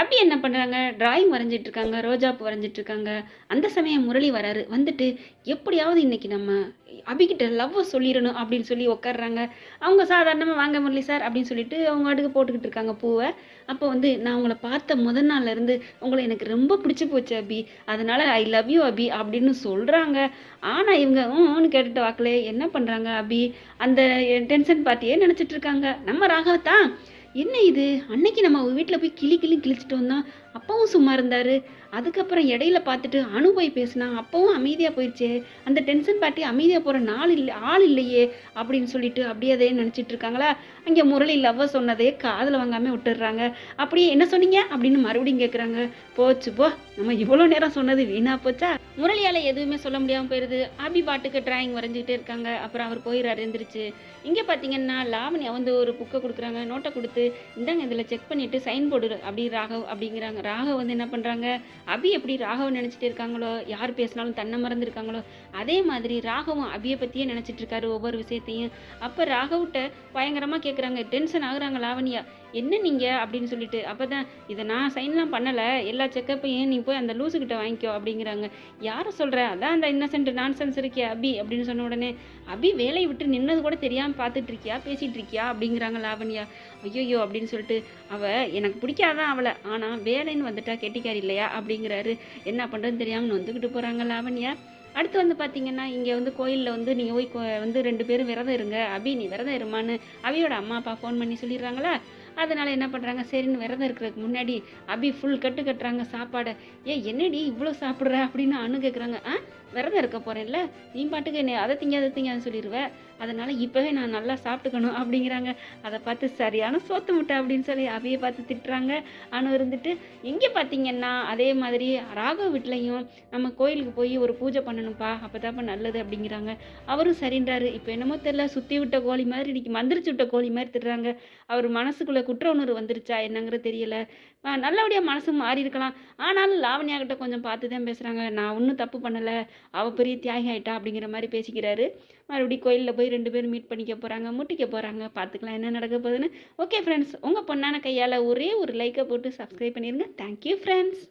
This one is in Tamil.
அப்படி என்ன பண்ணுறாங்க டிராயிங் வரைஞ்சிட்டு இருக்காங்க ரோஜாப்பூ வரைஞ்சிட்டு இருக்காங்க அந்த சமயம் முரளி வராரு. வந்துட்டு எப்படியாவது இன்னைக்கு நம்ம அபிகிட்ட லவ்வை சொல்லிடணும் அப்படின்னு சொல்லி உட்காடுறாங்க அவங்க சாதாரணமாக வாங்க முரளி சார் அப்படின்னு சொல்லிட்டு அவங்க அடுக்கு போட்டுக்கிட்டு இருக்காங்க பூவை. அப்போ வந்து நான் உங்களை பார்த்த முதல் நாள்ல இருந்து உங்களை எனக்கு ரொம்ப பிடிச்சி போச்சு அபி. அதனால ஐ லவ் யூ அபி அப்படின்னு சொல்கிறாங்க ஆனால் இவங்க ஊன்னு கேட்டுட்டு வாக்கலே என்ன பண்ணுறாங்க அபி? அந்த டென்ஷன் பார்ட்டியே நினச்சிட்டு இருக்காங்க நம்ம ராகவத்தான் என்ன இது? அன்னைக்கு நம்ம வீட்டில் போய் கிளி கிளி கிழிச்சிட்டு வந்தோம் அப்பவும் சும்மா இருந்தார். அதுக்கப்புறம் இடையில பார்த்துட்டு அணு போய் பேசினா அப்பவும் அமைதியாக போயிடுச்சே அந்த டென்ஷன் பார்ட்டி அமைதியாக போகிற நாள் இல்லை ஆள் இல்லையே அப்படின்னு சொல்லிட்டு அப்படியே அதே நினச்சிட்டு இருக்காங்களா? அங்கே முரளி லவ்வை சொன்னதே காதில் வாங்காமல் விட்டுடுறாங்க. அப்படியே என்ன சொன்னீங்க? அப்படின்னு மறுபடியும் கேட்குறாங்க போச்சு போ. நம்ம இவ்வளோ நேரம் சொன்னது வீணா போச்சா? முரளியால் எதுவுமே சொல்ல முடியாமல் போயிடுது அபி பாட்டுக்கு டிராயிங் வரைஞ்சிக்கிட்டே இருக்காங்க. அப்புறம் அவர் போயிடுறாரு எந்திரிச்சு. இங்கே பார்த்தீங்கன்னா லாவணி வந்து ஒரு புக்கை கொடுக்குறாங்க. நோட்டை கொடுத்து இந்தாங்க இதில் செக் பண்ணிவிட்டு சைன் போடு அப்படி ராகவ் அப்படிங்கிறாங்க. ராகவ் வந்து என்ன பண்ணுறாங்க அபி எப்படி ராகவ் நினச்சிட்டு இருக்காங்களோ? யார் பேசினாலும் தன்னை மறந்துருக்காங்களோ? அதே மாதிரி ராகவும் அபியை பற்றியே நினச்சிட்டு இருக்காரு ஒவ்வொரு விஷயத்தையும். அப்போ ராகவ்கிட்ட பயங்கரமாக கேட்குறாங்க டென்ஷன் ஆகுறாங்க லாவணியா. என்ன நீங்கள் அப்படின்னு சொல்லிட்டு அப்போ தான் இதை நான் சைன்லாம் பண்ணலை எல்லா செக்கப்பையும் நீ போய் அந்த லூஸுக்கிட்ட வாங்கிக்கோ அப்படிங்கிறாங்க. யாரை சொல்கிற அதான் அந்த இன்னசென்ட் நான்சென்ஸ் இருக்கியா அபி அப்படின்னு சொன்ன உடனே அபி வேலையை விட்டு நின்னது கூட தெரியாமல் பார்த்துட்டு இருக்கியா? பேசிகிட்டு இருக்கியா? அப்படிங்கிறாங்க லாவண்யா. ஐயோ அப்படின்னு சொல்லிட்டு அவள் எனக்கு பிடிக்காதான் அவளை? ஆனால் வேலைன்னு வந்துட்டா கெட்டிக்காரி இல்லையா? அப்படிங்கிறாரு. என்ன பண்ணுறதுன்னு தெரியாமல் வந்துக்கிட்டு போகிறாங்க லாவண்யா. அடுத்து வந்து பார்த்தீங்கன்னா இங்கே வந்து கோயிலில் வந்து நீங்கள் போய் கோ- வந்து ரெண்டு பேரும் விரதம் இருங்க. அபி நீ விரதம் இருமான்னு அபியோட அம்மா அப்பா ஃபோன் பண்ணி சொல்லிடுறாங்களா? அதனால் என்ன பண்ணுறாங்க சரின்னு விரதம் இருக்கிறதுக்கு முன்னாடி அபி ஃபுல் கட்டு கட்டுறாங்க சாப்பாடை. ஏ என்னடி இவ்வளோ சாப்பிட்ற? அப்படின்னு அணு கேட்குறாங்க ஆ விரதம் இருக்க போகிறேன்ல நீ பாட்டுக்கு என்ன அதை திங்க அதை திங்கான்னு சொல்லிடுவேன் அதனால் இப்போவே நான் நல்லா சாப்பிட்டுக்கணும் அப்படிங்கிறாங்க. அதை பார்த்து சரியான சோத்து முட்டை அப்படின்னு சொல்லி அவையை பார்த்து திட்டுறாங்க. ஆனால் இருந்துட்டு இங்கே பார்த்தீங்கன்னா அதே மாதிரி ராகவ் வீட்லேயும் நம்ம கோயிலுக்கு போய் ஒரு பூஜை பண்ணணும்ப்பா. அப்போ தான்ப்பா நல்லது அப்படிங்கிறாங்க. அவரும் சரின்றாரு. இப்போ என்னமோ தெரில சுற்றி விட்ட கோழி மாதிரி இன்னைக்கு மந்திரிச்சு விட்ட கோழி மாதிரி திட்டுறாங்க. அவர் மனசுக்குள்ளே குற்ற உணர்வு வந்துருச்சா என்னங்கிறது தெரியல. நல்லபடியாக மனசு மாறி இருக்கலாம். ஆனாலும் லாவண்யா கிட்ட கொஞ்சம் பார்த்து தான் பேசுகிறாங்க நான் ஒன்றும் தப்பு பண்ணலை. அவள் பெரிய தியாகி ஆயிட்டா அப்படிங்கிற மாதிரி பேசிக்கிறாரு. மறுபடியும் கோயிலில் போய் ரெண்டு பேரும் மீட் பண்ணிக்க போகிறாங்க முட்டிக்க போகிறாங்க பார்த்துக்கலாம் என்ன நடக்க போகுதுன்னு. ஓகே ஃப்ரெண்ட்ஸ் உங்கள் பொண்ணான கையால் ஒரே ஒரு லைக்கை போட்டு சப்ஸ்கிரைப் பண்ணிடுங்க தேங்க்யூ ஃப்ரெண்ட்ஸ்